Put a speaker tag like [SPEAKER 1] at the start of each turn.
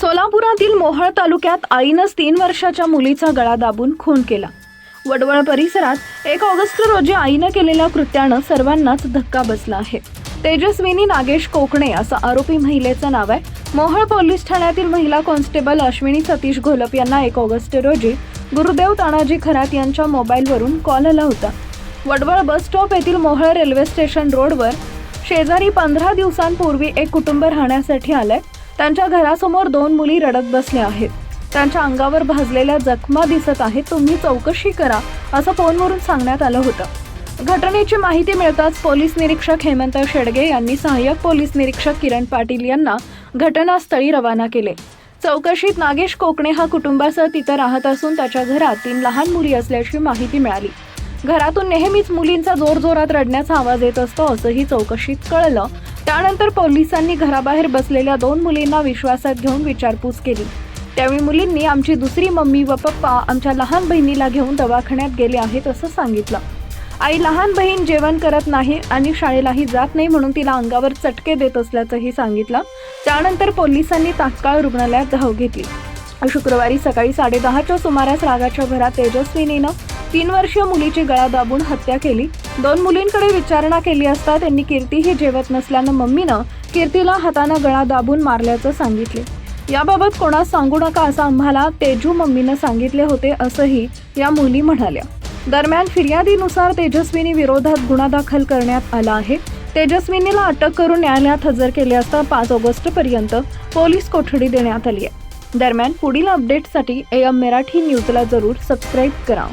[SPEAKER 1] सोलापुरातील मोहळ तालुक्यात आईनंच तीन वर्षाच्या मुलीचा गळा दाबून खून केला. वडवळ परिसरात एक ऑगस्ट रोजी आईनं केलेल्या कृत्यानं सर्वांनाच धक्का बसला आहे. तेजस्विनी नागेश कोकणे असं आरोपी महिलेचं नाव आहे. मोहळ पोलीस ठाण्यातील महिला कॉन्स्टेबल अश्विनी सतीश घोलप यांना एक ऑगस्ट रोजी गुरुदेव तानाजी खरात यांच्या मोबाईलवरून कॉल आला होता. वडवळ बस स्टॉप येथील मोहळ रेल्वे स्टेशन रोडवर शेजारी पंधरा दिवसांपूर्वी एक कुटुंब राहण्यासाठी आलंय. त्यांच्या घरासमोर दोन मुली रडत बसल्या आहेत. त्यांच्या अंगावर भाजलेल्या जखमा दिसत आहेत. तुम्ही चौकशी करा असं फोनवरून सांगण्यात आलं होतं. घटनेची माहिती मिळताच पोलीस निरीक्षक हेमंत शेडगे यांनी सहाय्यक पोलीस निरीक्षक किरण पाटील यांना घटनास्थळी रवाना केले. चौकशीत नागेश कोकणे हा कुटुंबासह तिथं राहत असून त्याच्या घरात तीन लहान मुली असल्याची माहिती मिळाली. घरातून नेहमीच मुलींचा जोरजोरात रडण्याचा आवाज येत असतो असंही चौकशीत कळलं. त्यानंतर पोलिसांनी घराबाहेर बसलेल्या दोन मुलींना विश्वासात घेऊन विचारपूस केली. त्यावेळी मुलींनी आमची दुसरी मम्मी व पप्पा आमच्या लहान बहिणीला घेऊन दवाखान्यात गेले आहेत असं सांगितलं. आई लहान बहीण जेवण करत नाही आणि शाळेलाही जात नाही म्हणून तिला अंगावर चटके देत असल्याचंही सांगितलं. त्यानंतर पोलिसांनी तात्काळ रुग्णालयात धाव घेतली. शुक्रवारी सकाळी साडेदहाच्या सुमारास रागाच्या भरात तेजस्विनीनं तीन वर्षीय मुलीची गळा दाबून हत्या केली. दोन मुलींकडे विचारणा केली असता त्यांनी कीर्तीही जेवत नसल्यानं मम्मीनं कीर्तीला हातानं गळा दाबून मारल्याचं सांगितले. याबाबत कोणास सांगू नका असं आम्हाला तेजू मम्मीनं सांगितले होते असंही या मुली म्हणाल्या. दरम्यान फिर्यादीनुसार तेजस्विनी विरोधात गुन्हा दाखल करण्यात आला आहे. तेजस्विनीला अटक करून न्यायालयात हजर केले असता पाच ऑगस्टपर्यंत पोलीस कोठडी देण्यात आली आहे. दरम्यान पुढील अपडेटसाठी एम मराठी न्यूजला जरूर सबस्क्राईब करा.